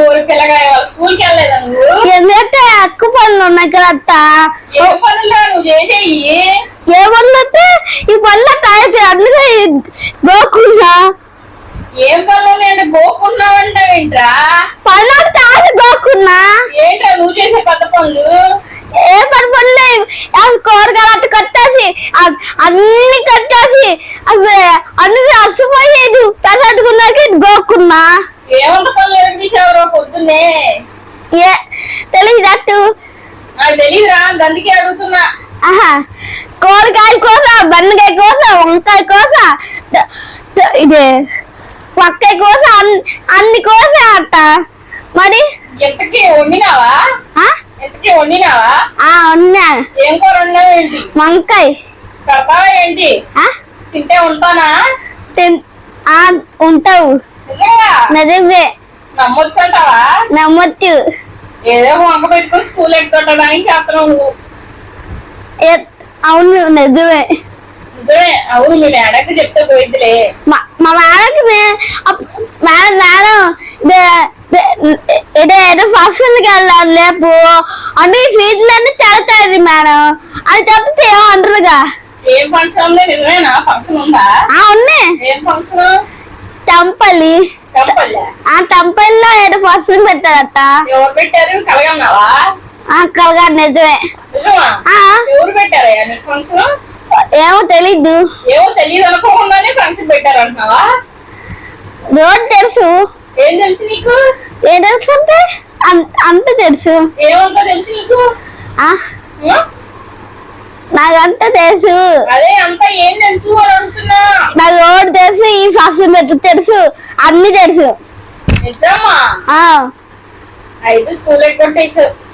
ఊరి పిల్లగా స్కూల్కి వెళ్ళలేదా నువ్వు? ఎందుకంటే ఎక్కువ పనులు ఉన్నాయి కదా అత్త. ఏం పనులు నువ్వు చేసేయి. ఏ పనులు వస్తే ఈ పనులు అయితే అందుకే గోకున్నా. ఏం పనులు అంటే గోకున్నావంటావేంట్రా పనులు తాగి గోకున్నా. ఏంట్రా నువ్వు చేసే పెద్ద పనులు? ఏ పని పనులు? కూరగాయలు అట్టు కట్టేసి అన్ని కట్టేసి అవి అన్ని అలసిపోయేది. పెసట్టుకున్నాక గోకున్నా. ఏమంత తీసావురా పొద్దున్నే. నాకు తెలీదురా గందికి అడుగుతున్నా. ఆహా కూరగాయ కోస బెండకాయ కోస వంకాయ కోస ఇది వంకాయ కోస అన్ని కోస అట్ట మరి? ఎంతకి వండినావా? ఆ? ఎంతకి వండినావా? ఆ ఉన్నా ఏం కూర ఏంటి? వంకాయ. పెడతావా ఏంటి? తింటే ఉంటానా? తిన్- ఉంటావు. నిజంగా నిజమే నమ్మొచ్చంటావా? నమ్మొచ్చు. ఏదో వంక పెట్టుకుని స్కూల్ చేస్తున్నావు నువ్వు. అవును నిజమే. నిజమే అవును మీ చెప్తే మా మేడకి మేడం మేడం ఇదే- ఏదో ఫంక్షన్కి వెళ్ళాలి రేపు అంటే ఈ ఫీజులన్నీ తెడతాయి మేడం. అది తప్పితే ఏమంటారుగా ఏం ఫంక్షన్ ఉంది నిజమేనా? ఫంక్షన్ ఉందా? ఉన్నాయి. ఏం ఫంక్షన్? చెప్పలే ఆ టంపల్లో ఏదో ఫంక్షన్ పెట్టారట ఎవరు పెట్టారు? కలగన్నావా? కలగా నిజమే. ఎవరు ఫంక్షన్ ఏమో తెలీదు. ఏమో తెలియదు అనుకోకుండానే ఫంక్షన్ పెట్టారు అంటున్నావా రోడ్ తెలుసు? ఏం తెలుసు నీకు? ఏం తెలుసు అంటే? అంత తెలుసు. ఏమంతా తెలుసు నీకు? నాకంతా తెలుసు. అదే అంతా ఏం తెలుసు అని అడుగుతున్నా నాకు రోడ్ ఫంక్షన్ పెట్టు. తెలుసు. అన్ని తెలుసు. అయితే స్కూల్ ఎక్కొట్టేసావు